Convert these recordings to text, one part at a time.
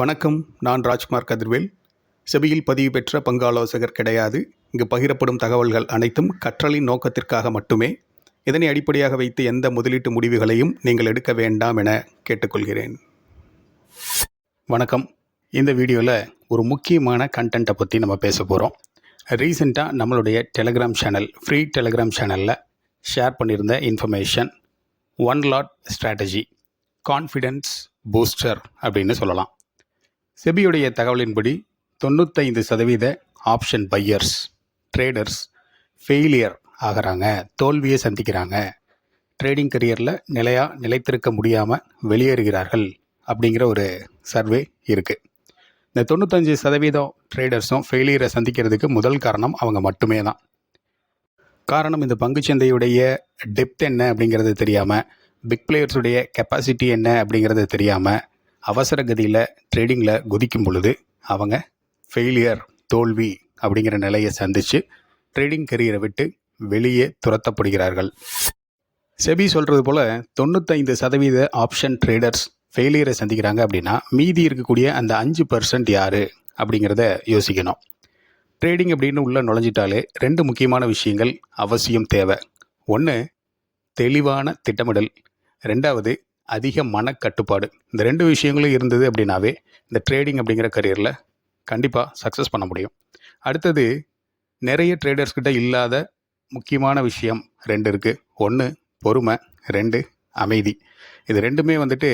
வணக்கம் நான் ராஜ்குமார் கதிர்வேல். செபியில் பதிவு பெற்ற பங்கு ஆலோசகர் கிடையாது. இங்கு பகிரப்படும் தகவல்கள் அனைத்தும் கற்றலின் நோக்கத்திற்காக மட்டுமே. இதனை அடிப்படையாக வைத்து எந்த முதலீட்டு முடிவுகளையும் நீங்கள் எடுக்க வேண்டாம் என கேட்டுக்கொள்கிறேன். வணக்கம். இந்த வீடியோவில் ஒரு முக்கியமான கண்டென்ட்டை பற்றி நம்ம பேச போகிறோம் ரீசெண்டாக நம்மளுடைய டெலகிராம் சேனல் ஃப்ரீ டெலகிராம் சேனலில் ஷேர் பண்ணியிருந்த information one lot strategy confidence booster அப்படின்னு சொல்லலாம். செபியுடைய தகவலின்படி தொண்ணூத்தைந்து சதவீத ஆப்ஷன் பையர்ஸ் ட்ரேடர்ஸ் ஃபெயிலியர் ஆகிறாங்க தோல்வியை சந்திக்கிறாங்க. ட்ரேடிங் கரியரில் நிலையாக நிலைத்திருக்க முடியாமல் வெளியேறுகிறார்கள் அப்படிங்கிற ஒரு சர்வே இருக்குது இந்த தொண்ணூத்தஞ்சு சதவீதம் ட்ரேடர்ஸும் ஃபெயிலியரை சந்திக்கிறதுக்கு முதல் காரணம் அவங்க மட்டுமே தான். காரணம் இந்த பங்குச்சந்தையுடைய டெப்த் என்ன அப்படிங்கிறது தெரியாமல் பிக் பிளேயர்ஸுடைய கெப்பாசிட்டி என்ன அப்படிங்கிறது தெரியாமல் அவசர கதியில் ட்ரேடிங்கில் குதிக்கும் பொழுது அவங்க ஃபெயிலியர் தோல்வி அப்படிங்கிற நிலையை சந்தித்து ட்ரேடிங் கரியரை விட்டு வெளியே துரத்தப்படுகிறார்கள். செபி சொல்கிறது போல் தொண்ணூத்தைந்து சதவீத ஆப்ஷன் ட்ரேடர்ஸ் ஃபெயிலியரை சந்திக்கிறாங்க அப்படின்னா மீதி இருக்கக்கூடிய அந்த அஞ்சு பர்சன்ட் யார் அப்படிங்கிறத யோசிக்கணும். ட்ரேடிங் அப்படின்னு உள்ளே நுழைஞ்சிட்டாலே ரெண்டு முக்கியமான விஷயங்கள் அவசியம் தேவை. ஒன்று தெளிவான திட்டமிடல். ரெண்டாவது அதிக மனக்கட்டுப்பாடு. இந்த ரெண்டு விஷயங்களும் இருந்தது அப்படின்னாவே இந்த ட்ரேடிங் அப்படிங்கிற கரியரில் கண்டிப்பாக சக்ஸஸ் பண்ண முடியும். அடுத்தது நிறைய ட்ரேடர்ஸ் கிட்ட இல்லாத முக்கியமான விஷயம் ரெண்டு இருக்குது ஒன்று பொறுமை. ரெண்டு அமைதி. இது ரெண்டுமே வந்துட்டு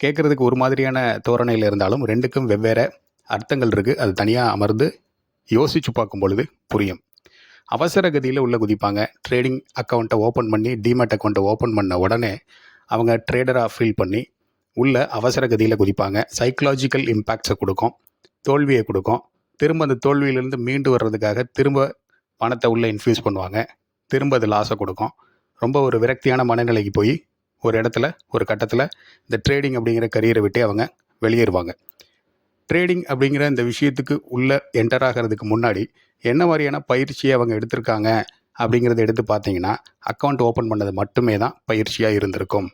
கேட்குறதுக்கு ஒரு மாதிரியான தோரணையில் இருந்தாலும் ரெண்டுக்கும் வெவ்வேறு அர்த்தங்கள் இருக்குது அது தனியாக அமர்ந்து யோசித்து பார்க்கும் பொழுது புரியும். அவசர கதியில் உள்ளே குதிப்பாங்க. ட்ரேடிங் அக்கௌண்ட்டை ஓப்பன் பண்ணி டிமேட் அக்கௌண்ட்டை ஓப்பன் பண்ண உடனே அவங்க ட்ரேடராக ஃபீல் பண்ணி உள்ள அவசர கதியில் குதிப்பாங்க. சைக்கலாஜிக்கல் இம்பேக்ட்ஸை கொடுக்கும். தோல்வியை கொடுக்கும். திரும்ப அந்த தோல்வியிலேருந்து மீண்டு வர்றதுக்காக திரும்ப பணத்தை உள்ளே இன்ஃப்யூஸ் பண்ணுவாங்க. திரும்ப அது லாஸை கொடுக்கும். ரொம்ப ஒரு விரக்தியான மனநிலைக்கு போய் ஒரு இடத்துல ஒரு கட்டத்தில் இந்த ட்ரேடிங் அப்படிங்கிற கரியரை விட்டு அவங்க வெளியேறுவாங்க. ட்ரேடிங் அப்படிங்கிற இந்த விஷயத்துக்கு உள்ளே என்டர் ஆகிறதுக்கு முன்னாடி என்ன மாதிரியான பயிற்சியை அவங்க எடுத்திருக்காங்க? அப்படிங்கிறத எடுத்து பார்த்தீங்கன்னா அக்கௌண்ட் ஓப்பன் பண்ணது மட்டுமே தான் பயிற்சியாக இருந்திருக்கும்.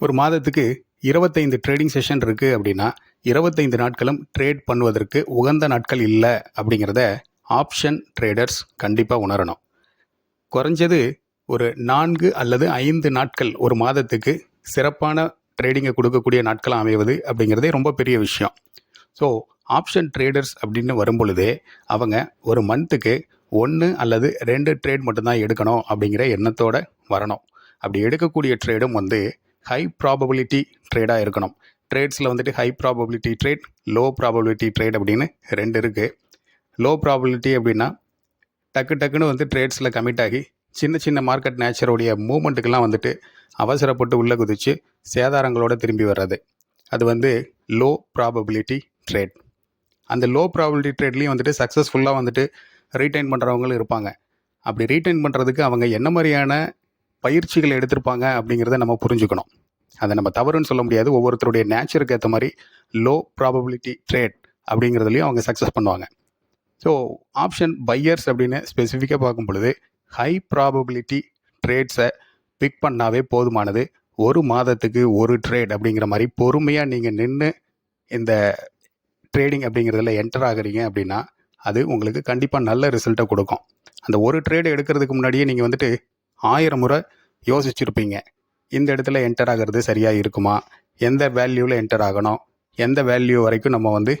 ஒரு மாதத்துக்கு இருபத்தைந்து ட்ரேடிங் செஷன் இருக்குது அப்படின்னா இருபத்தைந்து நாட்களும் ட்ரேட் பண்ணுவதற்கு உகந்த நாட்கள் இல்லை அப்படிங்கிறத ஆப்ஷன் ட்ரேடர்ஸ் கண்டிப்பாக உணரணும். குறைஞ்சது ஒரு நான்கு அல்லது ஐந்து நாட்கள் ஒரு மாதத்துக்கு சிறப்பான ட்ரேடிங்கை கொடுக்கக்கூடிய நாட்கள் அமைவது அப்படிங்கிறதே ரொம்ப பெரிய விஷயம். ஸோ ஆப்ஷன் ட்ரேடர்ஸ் அப்படின்னு வரும்பொழுதே அவங்க ஒரு மந்த்துக்கு ஒன்று அல்லது ரெண்டு ட்ரேட் மட்டும்தான் எடுக்கணும் அப்படிங்கிற எண்ணத்தோடு வரணும். அப்படி எடுக்கக்கூடிய ட்ரேடும் வந்து ஹை ப்ராபபிலிட்டி ட்ரேடாக இருக்கணும். ட்ரேட்ஸில் வந்துட்டு high probability trade low probability trade அப்படின்னு ரெண்டு இருக்குது லோ ப்ராபபிலிட்டி அப்படின்னா டக்கு டக்குன்னு வந்து ட்ரேட்ஸில் கமிட் ஆகி சின்ன சின்ன மார்க்கெட் நேச்சருடைய மூமெண்ட்டுக்கெல்லாம் வந்துட்டு அவசரப்பட்டு உள்ளே குதிச்சு சேதாரங்களோடு திரும்பி வர்றது. அது வந்து லோ ப்ராபபிலிட்டி ட்ரேட் அந்த லோ ப்ராபபிலிட்டி ட்ரேட்லேயும் வந்துட்டு சக்ஸஸ்ஃபுல்லாக வந்துட்டு ரீட்டைன் பண்ணுறவங்களும் இருப்பாங்க. அப்படி ரீட்டைன் பண்ணுறதுக்கு அவங்க என்ன மாதிரியான பயிற்சிகளை எடுத்திருப்பாங்க அப்படிங்கிறத நம்ம புரிஞ்சுக்கணும். அதை நம்ம தவறுன்னு சொல்ல முடியாது. ஒவ்வொருத்தருடைய நேச்சருக்கு ஏற்ற மாதிரி லோ ப்ராபபிலிட்டி ட்ரேட் அப்படிங்கிறதுலையும் அவங்க சக்ஸஸ் பண்ணுவாங்க. ஸோ ஆப்ஷன் பையர்ஸ் அப்படின்னு ஸ்பெசிஃபிக்காக பார்க்கும் பொழுது ஹை ப்ராபபிலிட்டி ட்ரேட்ஸை பிக் பண்ணாவே போதுமானது. ஒரு மாதத்துக்கு ஒரு ட்ரேட் அப்படிங்கிற மாதிரி பொறுமையாக நீங்கள் நின்று இந்த ட்ரேடிங் அப்படிங்கிறதுல என்டர் ஆகுறீங்க அப்படின்னா அது உங்களுக்கு கண்டிப்பாக நல்ல ரிசல்ட்டை கொடுக்கும். அந்த ஒரு ட்ரேடு எடுக்கிறதுக்கு முன்னாடியே நீங்கள் வந்துட்டு ஆயிரம் முறை யோசிச்சிருப்பீங்க. இந்த இடத்துல என்டர் ஆகிறது சரியாக இருக்குமா? எந்த வேல்யூவில் என்டர் ஆகணும்? எந்த வேல்யூ வரைக்கும் நம்ம வந்து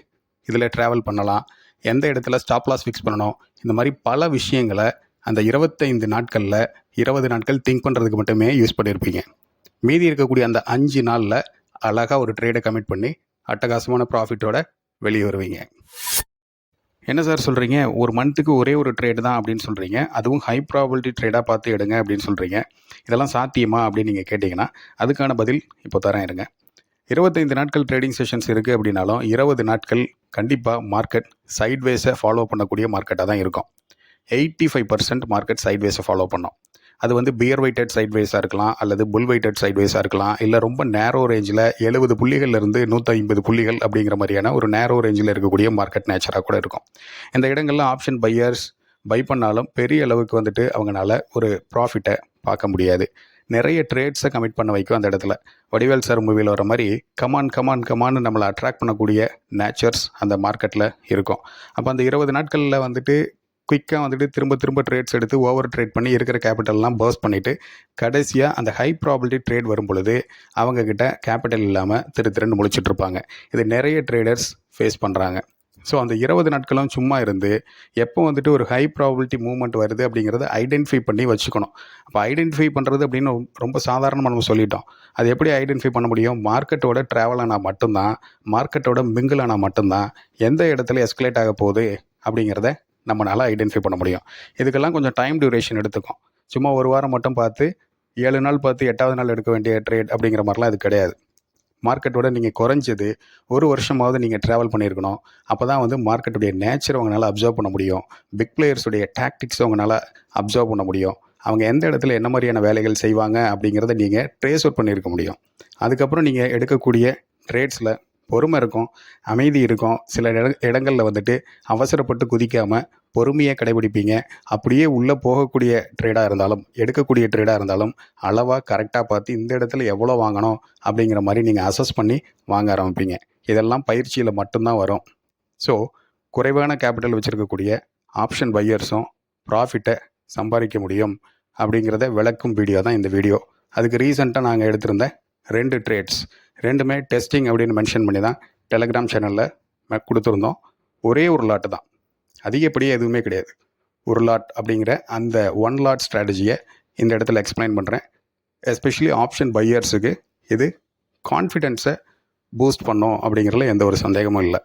இதில் ட்ராவல் பண்ணலாம்? எந்த இடத்துல ஸ்டாப் லாஸ் ஃபிக்ஸ் பண்ணணும்? இந்த மாதிரி பல விஷயங்களை அந்த இருபத்தைந்து நாட்களில் இருபது நாட்கள் திங்க் பண்ணுறதுக்கு மட்டுமே யூஸ் பண்ணியிருப்பீங்க மீதி இருக்கக்கூடிய அந்த அஞ்சு நாளில் அழகாக ஒரு ட்ரேடை கமிட் பண்ணி அட்டகாசமான ப்ராஃபிட்டோட வெளியே வருவீங்க. என்ன சார் சொல்கிறீங்க ஒரு மந்த்துக்கு ஒரே ஒரு ட்ரேடு தான் அப்படின்னு சொல்கிறீங்க அதுவும் ஹை ப்ராபிலிட்டி ட்ரேடாக பார்த்து எடுங்க அப்படின்னு சொல்கிறீங்க இதெல்லாம் சாத்தியமா அப்படின்னு நீங்கள் கேட்டிங்கன்னா அதுக்கான பதில் இப்போ தரேன் இருங்க. இருபத்தைந்து நாட்கள் ட்ரேடிங் செஷன்ஸ் இருக்குது அப்படின்னாலும் இருபது நாட்கள் கண்டிப்பாக மார்க்கெட் சைட்வேஸை ஃபாலோ பண்ணக்கூடிய மார்க்கெட்டாக தான் இருக்கும். எயிட்டி ஃபைவ் பர்சன்ட் மார்க்கெட் சைட்வேஸை ஃபாலோ பண்ணோம். அது வந்து பியர் வெயிட்டட் சைட்வேஸாக இருக்கலாம் அல்லது புல் வெயிட்டட் சைட்வேஸாக இருக்கலாம் இல்லை ரொம்ப நேரோ ரேஞ்சில் எழுபது புள்ளிகள்லேருந்து நூற்றி ஐம்பது புள்ளிகள் அப்படிங்கிற மாதிரியான ஒரு நேரோ ரேஞ்சில் இருக்கக்கூடிய மார்க்கெட் நேச்சராக கூட இருக்கும். இந்த இடங்களில் ஆப்ஷன் பையர்ஸ் பை பண்ணாலும் பெரிய அளவுக்கு வந்துட்டு அவங்களால ஒரு ப்ராஃபிட்டை பார்க்க முடியாது. நிறைய ட்ரேட்ஸை கமிட் பண்ண வைக்கும் அந்த இடத்துல. வடிவேல் சார் மூவியில் வர மாதிரி கமான் கமான் கமான்னு நம்மளை அட்ராக்ட் பண்ணக்கூடிய நேச்சர்ஸ் அந்த மார்க்கெட்டில் இருக்கும். அப்போ அந்த இருபது நாட்களில் வந்துட்டு குயிக்காக வந்துட்டு திரும்ப திரும்ப ட்ரேட்ஸ் எடுத்து ஓவர் ட்ரேட் பண்ணி இருக்கிற கேபிட்டல்லாம் பர்ஸ் பண்ணிவிட்டு கடைசியாக அந்த ஹை ப்ராபிலிட்டி ட்ரேட் வரும் பொழுது அவங்கக்கிட்ட கேபிட்டல் இல்லாமல் திரு திருன்னு முழிச்சிட்ருப்பாங்க இது நிறைய ட்ரேடர்ஸ் ஃபேஸ் பண்ணுறாங்க ஸோ அந்த இருபது நாட்களும் சும்மா இருந்து எப்போ வந்துட்டு ஒரு ஹை ப்ராபிலிட்டி மூவ்மெண்ட் வருது அப்படிங்கிறத ஐடென்டிஃபை பண்ணி வச்சுக்கணும். அப்போ ஐடென்டிஃபை பண்ணுறது அப்படின்னு ரொம்ப சாதாரணமாக நம்ம சொல்லிட்டோம். அது எப்படி ஐடென்டிஃபை பண்ண முடியும்? மார்க்கெட்டோட ட்ராவல் ஆனால் மட்டும்தான் மார்க்கெட்டோட மிங்கிள் ஆனால் மட்டும்தான் எந்த இடத்துல எஸ்கலேட் ஆக போகுது அப்படிங்கிறத நம்மளால் ஐடென்டிஃபை பண்ண முடியும். இதுக்கெல்லாம் கொஞ்சம் டைம் டியூரேஷன் எடுத்துக்கும். சும்மா ஒரு வாரம் மட்டும் பார்த்து ஏழு நாள் பார்த்து எட்டாவது நாள் எடுக்க வேண்டிய ட்ரேட் அப்படிங்கிற மாதிரிலாம் அது கிடையாது. மார்க்கெட்டோட நீங்கள் குறைஞ்சது ஒரு வருஷமாவது நீங்கள் ட்ராவல் பண்ணியிருக்கணும். அப்போ தான் வந்து மார்க்கெட்டுடைய நேச்சர் உங்களால் அப்சர்வ் பண்ண முடியும். பிக் பிளேயர்ஸுடைய டாக்டிக்ஸ் உங்களால் அப்சர்வ் பண்ண முடியும். அவங்க எந்த இடத்துல என்ன மாதிரியான வேலைகள் செய்வாங்க அப்படிங்கிறத நீங்கள் ட்ரேஸ் அவுட் பண்ணியிருக்க முடியும். அதுக்கப்புறம் நீங்கள் எடுக்கக்கூடிய ட்ரேட்ஸில் பொறுமை இருக்கும் அமைதி இருக்கும். சில இட இடங்களில் வந்துட்டு அவசரப்பட்டு குதிக்காமல் பொறுமையை கடைபிடிப்பீங்க. அப்படியே உள்ளே போகக்கூடிய ட்ரேடாக இருந்தாலும் எடுக்கக்கூடிய ட்ரேடாக இருந்தாலும் அளவாக கரெக்டாக பார்த்து இந்த இடத்துல எவ்வளோ வாங்கணும் அப்படிங்கிற மாதிரி நீங்கள் அசஸ் பண்ணி வாங்க ஆரம்பிப்பீங்க. இதெல்லாம் பயிற்சியில் மட்டும்தான் வரும். ஸோ குறைவான கேபிட்டல் வச்சுருக்கக்கூடிய ஆப்ஷன் பையர்ஸும் ப்ராஃபிட்டை சம்பாதிக்க முடியும் அப்படிங்கிறத விளக்கும் வீடியோ தான் இந்த வீடியோ அதுக்கு ரீசெண்டாக நாங்கள் எடுத்திருந்த ரெண்டு ட்ரேட்ஸ் ரெண்டுமே டெஸ்டிங் அப்படின்னு மென்ஷன் பண்ணி தான் டெலகிராம் சேனலில் கொடுத்துருந்தோம். ஒரே ஒரு லாட்டு தான். அதிகப்படியே எதுவுமே கிடையாது. ஒரு லாட் அப்படிங்கிற அந்த ஒன் லாட் ஸ்ட்ராட்டஜியை இந்த இடத்துல எக்ஸ்பிளைன் பண்ணுறேன் எஸ்பெஷலி ஆப்ஷன் பையர்ஸுக்கு இது கான்ஃபிடென்ஸை பூஸ்ட் பண்ணோம் அப்படிங்கிறதுல எந்த ஒரு சந்தேகமும் இல்லை.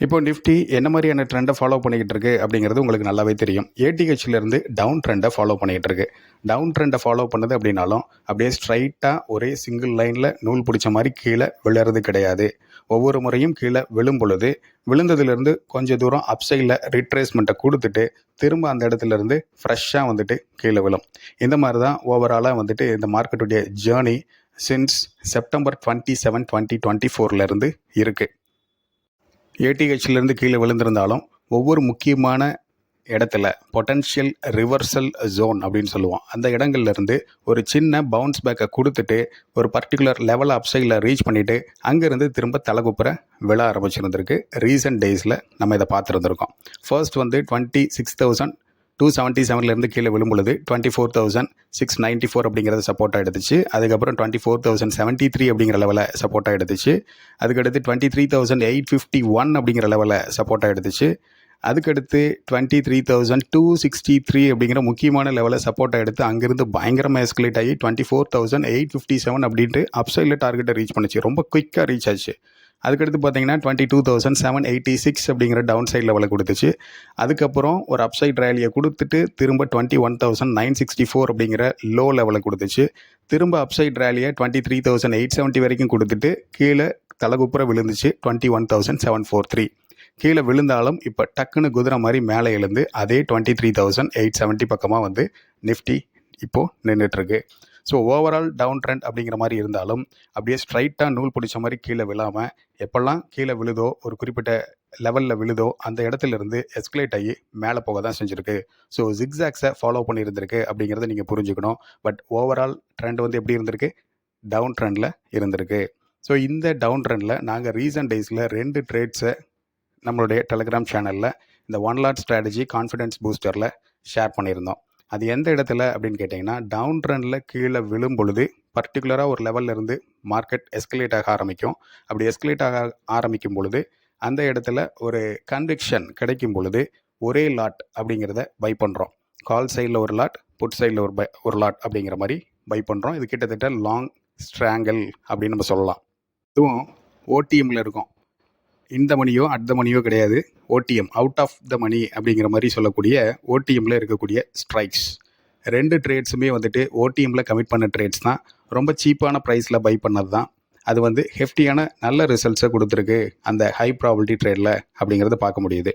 இப்போ நிஃப்டி என்ன மாதிரியான ட்ரெண்டை ஃபாலோ பண்ணிக்கிட்டு இருக்கு அப்படிங்கிறது உங்களுக்கு நல்லாவே தெரியும். ஏடிஹெச்லேருந்து டவுன் ட்ரெண்டை ஃபாலோ பண்ணிக்கிட்டு இருக்கு. டவுன் ட்ரெண்டை ஃபாலோ பண்ணுது அப்படின்னாலும் அப்படியே ஸ்ட்ரைட்டாக ஒரே சிங்கிள் லைனில் நூல் பிடிச்ச மாதிரி கீழே விழுறது கிடையாது. ஒவ்வொரு முறையும் கீழே விழும் பொழுது விழுந்ததுலேருந்து கொஞ்சம் தூரம் அப்சைடில் ரிட்ரேஸ்மெண்ட்டை கொடுத்துட்டு திரும்ப அந்த இடத்துலேருந்து ஃப்ரெஷ்ஷாக வந்துட்டு கீழே விழும். இந்த மாதிரி தான் ஓவராலாக வந்துட்டு இந்த மார்க்கெட்டுடைய journey since September twenty seven twenty twenty ஃபோர்லேருந்து இருக்குது ஏடிஹெச்லேருந்து கீழே விழுந்திருந்தாலும் ஒவ்வொரு முக்கியமான இடத்துல பொட்டன்ஷியல் ரிவர்சல் ஜோன் அப்படின்னு சொல்லுவோம். அந்த இடங்கள்லேருந்து ஒரு சின்ன பவுன்ஸ் பேக்கை கொடுத்துட்டு ஒரு பர்டிகுலர் லெவல் அப்சைடில் ரீச் பண்ணிவிட்டு அங்கேருந்து திரும்ப தலைகுப்புற விழ ஆரம்பிச்சிருந்திருக்கு. ரீசெண்ட் டேஸில் நம்ம இதை பார்த்துருந்துருக்கோம். ஃபர்ஸ்ட் வந்து twenty six thousand two seventy செவன்லேருந்து கீழே விழும்பொழுது twenty four thousand six ninety four அப்படிங்கிறத சப்போர்ட்டாக எடுத்துச்சு. அதுக்கப்புறம் twenty four thousand seventy three அப்படிங்கிற லெவலில் சப்போர்ட்டாக எடுத்துச்சு. அதுக்கடுத்து twenty three thousand eight fifty one அப்படிங்கிற லெவலில் சப்போர்ட்டாக எடுத்துச்சு. அதுக்கடுத்து twenty three thousand two sixty three அப்படிங்கிற முக்கியமான லெவலில் சப்போர்ட்டை எடுத்து அங்கேருந்து பயங்கரமாக எஸ்கலேட் ஆகி twenty four thousand eight fifty seven அப்படின்ட்டு அப்சைடில் டார்கெட்டை ரீச் பண்ணிச்சு. ரொம்ப குயிக்காக ரீச் ஆச்சு. அதுக்கடுத்து பார்த்தீங்கன்னா twenty two thousand seven eighty six அப்படிங்கிற டவுன் சைட் லெவலில் கொடுத்துச்சு. அதுக்கப்புறம் ஒரு அப்சைட் ரேலியை கொடுத்துட்டு திரும்ப twenty one thousand nine sixty four அப்படிங்கிற லோ லெவலில் கொடுத்துச்சு. திரும்ப upside ரேலியை twenty three thousand eight seventy வரைக்கும் கொடுத்துட்டு கீழே தலகுப்புற விழுந்துச்சு twenty one thousand seven four three கீழே விழுந்தாலும் இப்போ டக்குன்னு குதிரை மாதிரி மேலே எழுந்து அதே twenty three thousand eight seventy பக்கமாக வந்து நிஃப்டி இப்போது நின்றுட்டுருக்கு ஸோ ஓவரால் டவுன் ட்ரெண்ட் அப்படிங்கிற மாதிரி இருந்தாலும் அப்படியே ஸ்ட்ரைட்டாக நூல் பிடிச்ச மாதிரி கீழே விழாமல் எப்பெல்லாம் கீழே விழுதோ ஒரு குறிப்பிட்ட லெவலில் விழுதோ அந்த இடத்துல இருந்து எஸ்கலேட் ஆகி மேலே போக தான் செஞ்சுருக்கு. ஸோ ஜிக்ஸாக்ஸை ஃபாலோ பண்ணியிருந்திருக்கு அப்படிங்கிறத நீங்கள் புரிஞ்சுக்கணும். பட் ஓவரால் ட்ரெண்ட் வந்து எப்படி இருந்திருக்கு? டவுன் ட்ரெண்டில் இருந்திருக்கு. ஸோ இந்த டவுன் ட்ரெண்டில் நாங்கள் ரீசன்ட் டேஸில் ரெண்டு ட்ரேட்ஸை நம்மளுடைய டெலிகிராம் சேனலில் இந்த ஒன் லாட் ஸ்ட்ராட்டஜி கான்ஃபிடென்ஸ் பூஸ்டரில் ஷேர் பண்ணியிருந்தோம். அது எந்த இடத்துல அப்படின்னு கேட்டிங்கன்னா டவுன் ட்ரெண்டில் கீழே விழும் பொழுது பர்டிகுலராக ஒரு லெவல்ல இருந்து மார்க்கெட் எஸ்கலேட் ஆக ஆரம்பிக்கும். அப்படி எஸ்கலேட் ஆக ஆரம்பிக்கும் பொழுது அந்த இடத்துல ஒரு கன்விக்ஷன் கிடைக்கும் பொழுது ஒரே லாட் அப்படிங்கிறத பை பண்ணுறோம் கால் சைடில் ஒரு லாட் புட் சைடில் ஒரு பை ஒரு லாட் அப்படிங்கிற மாதிரி பை பண்ணுறோம் இது கிட்டத்தட்ட லாங் ஸ்ட்ராங்கல் அப்படின்னு நம்ம சொல்லலாம். இதுவும் ஓடிஎம்மில் இருக்கும். இந்த மணியோ அட் த மணியோ கிடையாது. OTM out of the money அப்படிங்கிற மாதிரி சொல்லக்கூடிய ஓடிஎம்மில் இருக்கக்கூடிய ஸ்ட்ரைக்ஸ் ரெண்டு ட்ரேட்ஸுமே வந்துட்டு ஓடிஎம்மில் கமிட் பண்ண ட்ரேட்ஸ் தான். ரொம்ப சீப்பான ப்ரைஸில் பை பண்ணது தான் அது வந்து ஹெஃப்டியான நல்ல ரிசல்ட்ஸை கொடுத்துருக்கு அந்த ஹை ப்ராபிலிட்டி ட்ரேடில் அப்படிங்கிறத பார்க்க முடியுது.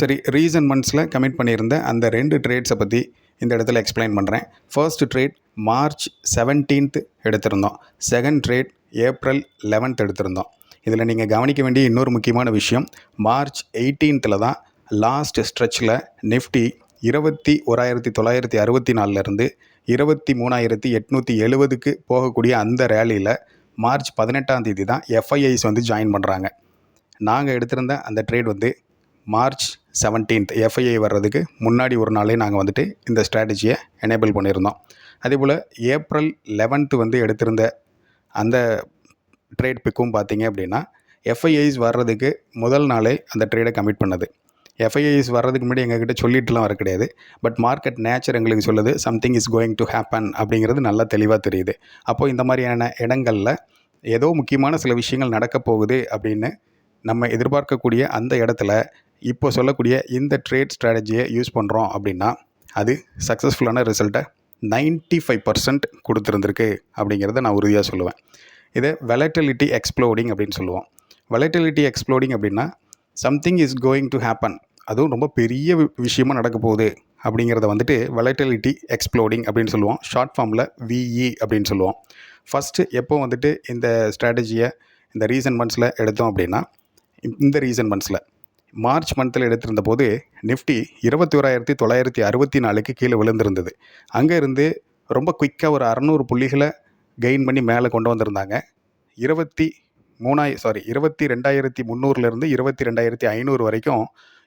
சரி ரீசன் மந்த்ஸில் கமிட் பண்ணியிருந்த அந்த ரெண்டு ட்ரேட்ஸை பற்றி இந்த இடத்துல எக்ஸ்பிளைன் பண்ணுறேன் ஃபர்ஸ்ட் ட்ரேட் மார்ச் செவன்டீன்த் எடுத்திருந்தோம். செகண்ட் ட்ரேட் ஏப்ரல் லெவன்த் எடுத்திருந்தோம். இதில் நீங்கள் கவனிக்க வேண்டிய இன்னொரு முக்கியமான விஷயம் மார்ச் எயிட்டீன்த்தில் தான் லாஸ்ட் ஸ்ட்ரெச்சில் நிஃப்டி இருபத்தி ஓராயிரத்தி தொள்ளாயிரத்தி அறுபத்தி நாலுலேருந்து இருபத்தி மூணாயிரத்தி எட்நூற்றி எழுபதுக்கு போகக்கூடிய அந்த ரேலியில் மார்ச் பதினெட்டாம் தேதி தான் எஃப்ஐஐஸ் வந்து ஜாயின் பண்ணுறாங்க நாங்கள் எடுத்திருந்த அந்த ட்ரேட் வந்து மார்ச் செவன்டீன்த் எஃப்ஐஐ வர்றதுக்கு முன்னாடி ஒரு நாளே நாங்கள் வந்துட்டு இந்த ஸ்ட்ராட்டஜியை எனேபிள் பண்ணியிருந்தோம். அதே போல் ஏப்ரல் லெவன்த்து வந்து எடுத்திருந்த அந்த ட்ரேட் பிக்கும் பார்த்தீங்க அப்படின்னா எஃப்ஐஐஸ் வர்றதுக்கு முதல் நாளே அந்த ட்ரேடை கமிட் பண்ணது. எஃப்ஐஐஸ் வர்றதுக்கு முன்னாடி எங்ககிட்ட சொல்லிட்டுலாம் வர கிடையாது. பட் மார்க்கெட் நேச்சர் எங்களுக்கு சொல்லுது something is going to happen அப்படிங்கிறது நல்லா தெளிவாக தெரியுது. அப்போது இந்த மாதிரியான இடங்களில் ஏதோ முக்கியமான சில விஷயங்கள் நடக்க போகுது அப்படின்னு நம்ம எதிர்பார்க்கக்கூடிய அந்த இடத்துல இப்போ சொல்லக்கூடிய இந்த ட்ரேட் ஸ்ட்ராட்டஜியை யூஸ் பண்ணுறோம் அப்படின்னா அது சக்ஸஸ்ஃபுல்லான ரிசல்ட்டை நைன்ட்டி ஃபைவ் பர்சன்ட் கொடுத்துருந்துருக்கு அப்படிங்கிறத நான் உறுதியாக சொல்லுவேன். இதை வெலட்டிலிட்டி எக்ஸ்ப்ளோடிங் அப்படின்னு சொல்லுவோம். வெலட்டிலிட்டி எக்ஸ்ப்ளோடிங் அப்படின்னா something is going to happen அதுவும் ரொம்ப பெரிய விஷயமாக நடக்க போகுது அப்படிங்கிறத வந்துட்டு வெலட்டிலிட்டி எக்ஸ்ப்ளோடிங் அப்படின்னு சொல்லுவோம். ஷார்ட் ஃபார்மில் விஇ அப்படின்னு சொல்லுவோம். ஃபஸ்ட்டு எப்போ வந்துட்டு இந்த ஸ்ட்ராட்டஜியை இந்த ரீசன் மந்த்ஸில் எடுத்தோம் அப்படின்னா இந்த- இந்த ரீசன் மந்த்ஸில் மார்ச் மந்தில் எடுத்திருந்த போது நிஃப்டி இருபத்தி ஓராயிரத்தி தொள்ளாயிரத்தி அறுபத்தி நாலுக்கு கீழே விழுந்திருந்தது. அங்கே இருந்து ரொம்ப குயிக்காக ஒரு அறநூறு புள்ளிகளை கெயின் பண்ணி மேலே கொண்டு வந்திருந்தாங்க. இருபத்தி மூணாய் சாரி இருபத்தி ரெண்டாயிரத்தி முந்நூறுலேருந்து இருபத்தி ரெண்டாயிரத்தி ஐநூறு வரைக்கும்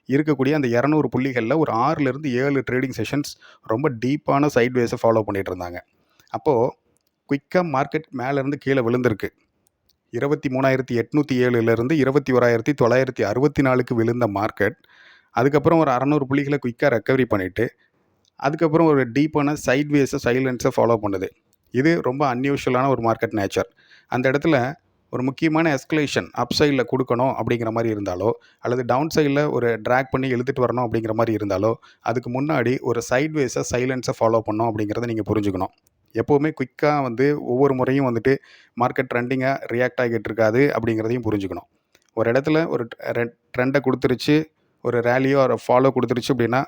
இருக்கக்கூடிய அந்த இரநூறு புள்ளிகளில் ஒரு ஆறுலேருந்து ஏழு ட்ரேடிங் செஷன்ஸ் ரொம்ப டீப்பான சைட்வேஸை ஃபாலோ பண்ணிட்டு இருந்தாங்க. அப்போது குயிக்காக மார்க்கெட் மேலேருந்து கீழே விழுந்திருக்கு. இருபத்தி மூணாயிரத்தி எட்நூற்றி ஏழுலேருந்து இருபத்தி ஓராயிரத்தி தொள்ளாயிரத்தி அறுபத்தி நாலுக்கு விழுந்த மார்க்கெட் அதுக்கப்புறம் ஒரு அறநூறு புள்ளிகளை குயிக்காக ரெக்கவரி பண்ணிவிட்டு அதுக்கப்புறம் ஒரு டீப்பான சைட்வேஸை சைலன்ஸை ஃபாலோ பண்ணுது. இது ரொம்ப அன்யூஷுவலான ஒரு மார்க்கெட் நேச்சர் அந்த இடத்துல ஒரு முக்கியமான எஸ்கலேஷன் அப் சைடில் கொடுக்கணும் அப்படிங்கிற மாதிரி இருந்தாலோ அல்லது டவுன் சைடில் ஒரு ட்ராக் பண்ணி இழுத்துட்டு வரணும் அப்படிங்கிற மாதிரி இருந்தாலோ அதுக்கு முன்னாடி ஒரு சைட்வேஸை சைலன்ஸை ஃபாலோ பண்ணோம் அப்படிங்கிறத நீங்கள் புரிஞ்சுக்கணும். எப்போவுமே குயிக்காக வந்து ஒவ்வொரு முறையும் வந்துட்டு மார்க்கெட் ட்ரெண்டிங்காக ரியாக்ட் ஆகிட்டு இருக்காது அப்படிங்கிறதையும் புரிஞ்சுக்கணும். ஒரு இடத்துல ஒரு ட்ரெண்டை கொடுத்துருச்சு ஒரு ரேலியோ ஒரு ஃபாலோ கொடுத்துருச்சு அப்படின்னா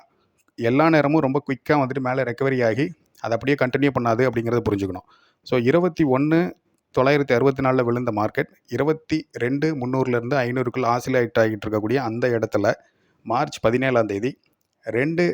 எல்லா நேரமும் ரொம்ப குயிக்காக வந்துட்டு மேலே ரெக்கவரி ஆகி அதை அப்படியே கண்டினியூ பண்ணாது அப்படிங்கிறத புரிஞ்சுக்கணும். ஸோ இருபத்தி ஒன்று தொள்ளாயிரத்தி அறுபத்தி நாலில் விழுந்த மார்க்கெட் இருபத்தி ரெண்டு முந்நூறுலேருந்து ஐநூறுக்குள்ள ஆசிலேட் ஆகிட்டு இருக்கக்கூடிய அந்த இடத்துல மார்ச் பதினேழாம் தேதி ரெண்டு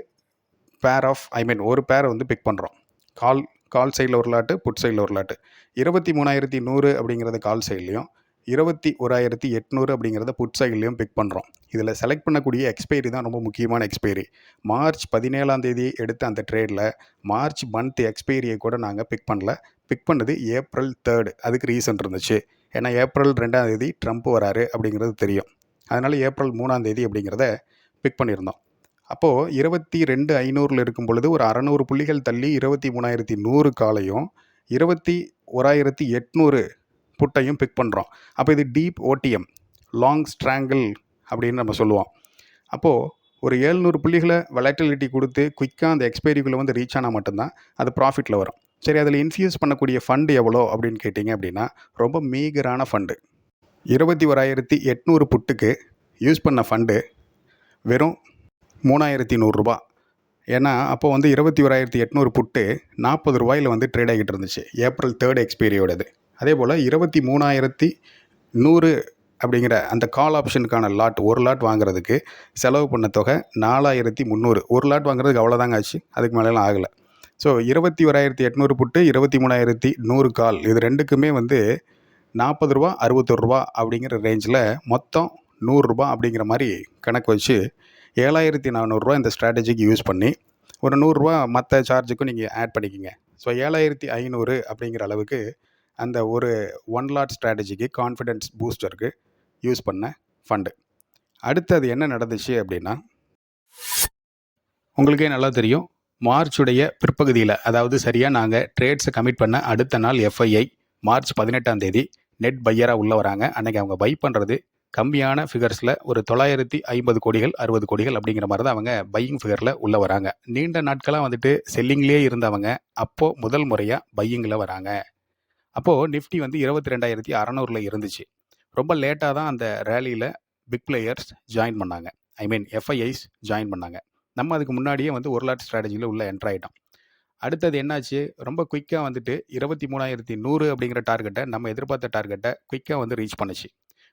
பேர் ஆஃப் ஐ மீன் ஒரு பேரை வந்து பிக் பண்ணுறோம் கால் கால் சைடில் ஒரு லாட்டு புட் சைடில் ஒரு லாட்டு இருபத்தி மூணாயிரத்தி நூறு அப்படிங்கிறது கால் சைட்லேயும் இருபத்தி ஓராயிரத்தி எட்நூறு அப்படிங்கிறத புட் சைட்லேயும் பிக் பண்ணுறோம் இதில் செலக்ட் பண்ணக்கூடிய எக்ஸ்பைரி தான் ரொம்ப முக்கியமான எக்ஸ்பைரி மார்ச் பதினேழாம் தேதி எடுத்த அந்த ட்ரேடில் மார்ச் மந்த் எக்ஸ்பைரியை கூட நாங்கள் பிக் பண்ணல. பிக் பண்ணது ஏப்ரல் தேர்டு அதுக்கு ரீசன் இருந்துச்சு. ஏன்னா ஏப்ரல் ரெண்டாம் தேதி ட்ரம்ப் வராரு அப்படிங்கிறது தெரியும். அதனால் ஏப்ரல் மூணாம் தேதி அப்படிங்கிறத பிக் பண்ணியிருந்தோம். அப்போது இருபத்தி ரெண்டு ஐநூறில் இருக்கும் பொழுது ஒரு அறநூறு புள்ளிகள் தள்ளி இருபத்தி மூணாயிரத்தி நூறு காலையும் இருபத்தி ஓராயிரத்தி எட்நூறு புட்டையும் பிக் பண்ணுறோம் அப்போ இது டீப் ஓடிஎம் லாங் ஸ்ட்ராங்கிள் அப்படின்னு நம்ம சொல்லுவோம். அப்போது ஒரு ஏழ்நூறு புள்ளிகளை வலைட்டிலிட்டி கொடுத்து குயிக்காக அந்த எக்ஸ்பைரிக்குள்ளே வந்து ரீச் ஆனால் மட்டும்தான் அது ப்ராஃபிட்டில் வரும். சரி அதில் இன்ஃபியூஸ் பண்ணக்கூடிய ஃபண்டு எவ்வளோ அப்படின்னு கேட்டிங்க அப்படின்னா ரொம்ப மீகரான ஃபண்டு இருபத்தி ஓராயிரத்தி எட்நூறு புட்டுக்கு யூஸ் பண்ண ஃபண்டு வெறும் மூணாயிரத்தி நூறுரூபா ஏன்னா அப்போ வந்து இருபத்தி ஓராயிரத்தி எட்நூறு புட்டு நாற்பது ரூபாயில் வந்து ட்ரேட் ஆகிட்டு இருந்துச்சு. ஏப்ரல் தேர்ட் எக்ஸ்பீரியோடது அதே போல் இருபத்தி மூணாயிரத்தி நூறு அப்படிங்கிற அந்த கால் ஆப்ஷனுக்கான லாட் ஒரு லாட் வாங்குறதுக்கு செலவு பண்ண தொகை நாலாயிரத்தி முந்நூறு. ஒரு லாட் வாங்குறதுக்கு அவ்வளோதாங்க ஆச்சு. அதுக்கு மேலெலாம் ஆகலை. ஸோ இருபத்தி ஓராயிரத்தி எட்நூறு புட்டு இருபத்தி மூணாயிரத்தி நூறு கால் இது ரெண்டுக்குமே வந்து நாற்பது ரூபா அறுபத்தொரு ரூபா அப்படிங்கிற ரேஞ்சில் மொத்தம் நூறுரூபா அப்படிங்கிற மாதிரி கணக்கு வச்சு ஏழாயிரத்தி நானூறுரூவா இந்த ஸ்ட்ராட்டஜிக்கு யூஸ் பண்ணி ஒரு நூறுரூவா மற்ற சார்ஜுக்கும் நீங்கள் ஆட் பண்ணிக்கிங்க. ஸோ ஏழாயிரத்தி ஐநூறு அப்படிங்கிற அளவுக்கு அந்த ஒரு ஒன் லாட் ஸ்ட்ராட்டஜிக்கு கான்ஃபிடென்ஸ் பூஸ்டருக்கு யூஸ் பண்ண ஃபண்டு அடுத்தது என்ன நடந்துச்சு அப்படின்னா உங்களுக்கே நல்லா தெரியும் மார்ச்சுடைய பிற்பகுதியில் அதாவது சரியாக நாங்கள் ட்ரேட்ஸை கமிட் பண்ண அடுத்த நாள் எஃப்ஐஐ மார்ச் பதினெட்டாம் தேதி நெட் பையராக உள்ளே வராங்க. அன்றைக்கி அவங்க பை பண்ணுறது கம்மியான ஃபிகர்ஸில் ஒரு தொள்ளாயிரத்தி ஐம்பது கோடிகள் அறுபது கோடிகள் அப்படிங்கிற மாதிரி தான் அவங்க பையிங் ஃபிகரில் உள்ளே வராங்க. நீண்ட நாட்களாக வந்துட்டு செல்லிங்லேயே இருந்தவங்க அப்போது முதல் முறையாக பையிங்கில் வராங்க. அப்போது நிஃப்டி வந்து இருபத்தி ரெண்டாயிரத்தி அறநூறில் இருந்துச்சு. ரொம்ப லேட்டாக தான் அந்த ரேலியில் பிக் பிளேயர்ஸ் ஜாயின் பண்ணாங்க. ஐ மீன் எஃப்ஐஐஸ் ஜாயின் பண்ணாங்க. நம்ம அதுக்கு முன்னாடியே வந்து ஒரு லாட் ஸ்ட்ராட்டஜியில் உள்ள என்ட்ரு ஆகிட்டோம் அடுத்தது என்னாச்சு? ரொம்ப குயிக்காக வந்துட்டு இருபத்தி மூணாயிரத்தி நூறு அப்படிங்கிற டார்கெட்டை நம்ம எதிர்பார்த்த டார்கெட்டை குயிக்காக வந்து ரீச் பண்ணுச்சு.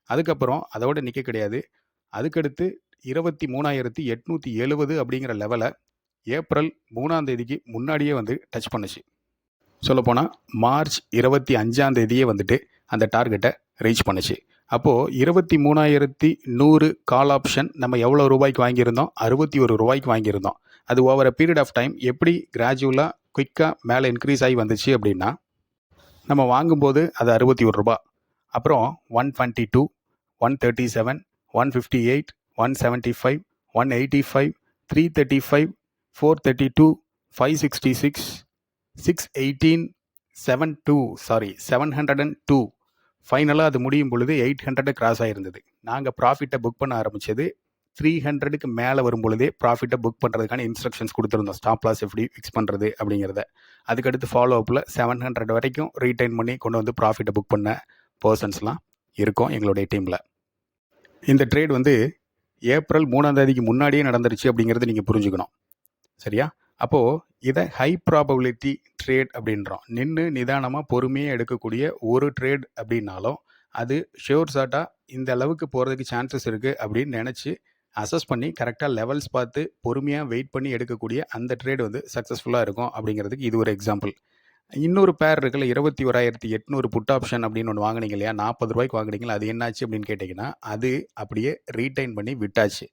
அதுக்கப்புறம் அதோட நிற்க கிடையாது. அதுக்கடுத்து இருபத்தி மூணாயிரத்தி எட்நூற்றி எழுபது அப்படிங்கிற லெவலை ஏப்ரல் மூணாம் தேதிக்கு முன்னாடியே வந்து டச் பண்ணுச்சு. சொல்லப்போனால் மார்ச் இருபத்தி அஞ்சாம் தேதியே வந்துட்டு அந்த டார்கெட்டை ரீச் பண்ணுச்சு. அப்போது இருபத்தி மூணாயிரத்தி நூறு கால் ஆப்ஷன் நம்ம எவ்வளோ ரூபாய்க்கு வாங்கியிருந்தோம்? அறுபத்தி ஒரு ரூபாய்க்கு வாங்கியிருந்தோம். அது ஓவர் பீரியட் ஆஃப் டைம் எப்படி கிராஜுவலாக குயிக்காக மேலே இன்க்ரீஸ் ஆகி வந்துச்சு அப்படின்னா நம்ம வாங்கும்போது அது அறுபத்தி ஒரு ரூபா. அப்புறம் one twenty two one thirty seven one fifty eight one seventy five one eighty five three thirty five four thirty two five sixty six six eighteen seven two sorry seven hundred and two ஃபைனலாக அது முடியும் பொழுது eight hundred cross ஆகிருந்தது நாங்கள் ப்ராஃபிட்டை book பண்ண ஆரம்பித்தது three ஹண்ட்ரடுக்கு மேலே வரும் பொழுதே ப்ராஃபிட்டை புக் பண்ணுறதுக்கான இன்ஸ்ட்ரக்ஷன்ஸ் கொடுத்துருந்தோம். ஸ்டாப் லாஸ் எப்படி ஃபிக்ஸ் பண்ணுறது அப்படிங்கிறத. அதுக்கடுத்து ஃபாலோ அப்பில் செவன் ஹண்ட்ரட் வரைக்கும் ரீட்டைன் பண்ணி கொண்டு வந்து ப்ராஃபிட்டை புக் பண்ண பர்சன்ஸ்லாம் இருக்கும் எங்களுடைய டீமில் இந்த ட்ரேட் வந்து ஏப்ரல் மூணாம் தேதிக்கு முன்னாடியே நடந்துருச்சு அப்படிங்கிறது நீங்கள் புரிஞ்சுக்கணும். சரியா? அப்போது இதை ஹை ப்ராபபிலிட்டி ட்ரேட் அப்படின்றோம். நின்று நிதானமாக பொறுமையாக எடுக்கக்கூடிய ஒரு ட்ரேட் அப்படின்னாலும் அது ஷியோர் ஷார்ட்டாக இந்த அளவுக்கு போகிறதுக்கு சான்சஸ் இருக்குது அப்படின்னு நினச்சி அசஸ் பண்ணி கரெக்டாக லெவல்ஸ் பார்த்து பொறுமையாக வெயிட் பண்ணி எடுக்கக்கூடிய அந்த ட்ரேட் வந்து சக்ஸஸ்ஃபுல்லாக இருக்கும் அப்படிங்கிறதுக்கு இது ஒரு எக்ஸாம்பிள் இன்னொரு பேர் இருக்குல்ல இருபத்தி ஓராயிரத்தி எட்நூறு புட் ஆப்ஷன் அப்படின்னு ஒன்று வாங்கினீங்க இல்லையா? நாற்பது ரூபாய்க்கு வாங்கினீங்களா? அது என்னாச்சு அப்படின்னு கேட்டிங்கன்னா அது அப்படியே ரீடைன் பண்ணி விட்டாச்சு.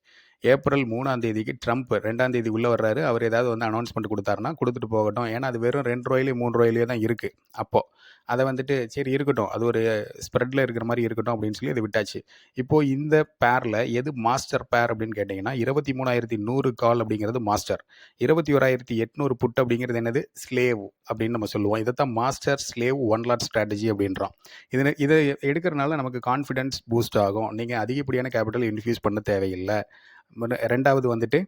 ஏப்ரல் மூணாம் தேதிக்கு ட்ரம்ப் ரெண்டாம் தேதி உள்ளே வர்றாரு. அவர் ஏதாவது வந்து அனௌன்ஸ்மெண்ட் கொடுத்தாருன்னா கொடுத்துட்டு போகட்டும். ஏன்னா அது வெறும் ரெண்டு ரூபாயிலே மூணு ரூபாயிலே தான் இருக்குது அப்போது அதை வந்துட்டு சரி இருக்கட்டும். அது ஒரு ஸ்ப்ரெட்டில் இருக்கிற மாதிரி இருக்கட்டும் அப்படின்னு சொல்லி அதை விட்டாச்சு. இப்போது இந்த பேரில் எது மாஸ்டர் பேர் அப்படின்னு கேட்டிங்கன்னா இருபத்தி மூணாயிரத்தி நூறு கால் அப்படிங்கிறது மாஸ்டர் இருபத்தி ஓராயிரத்தி எட்நூறு புட் அப்படிங்கிறது என்னது? ஸ்லேவ் அப்படின்னு நம்ம சொல்லுவோம். இதை தான் master slave one lot strategy அப்படின்றோம். இதில் இதை எடுக்கிறனால நமக்கு கான்ஃபிடென்ஸ் பூஸ்ட் ஆகும். நீங்கள் அதிகப்படியான கேபிட்டல் இன்ஃபியூஸ் பண்ண தேவையில்லை. ரெண்டாவது வந்துட்டு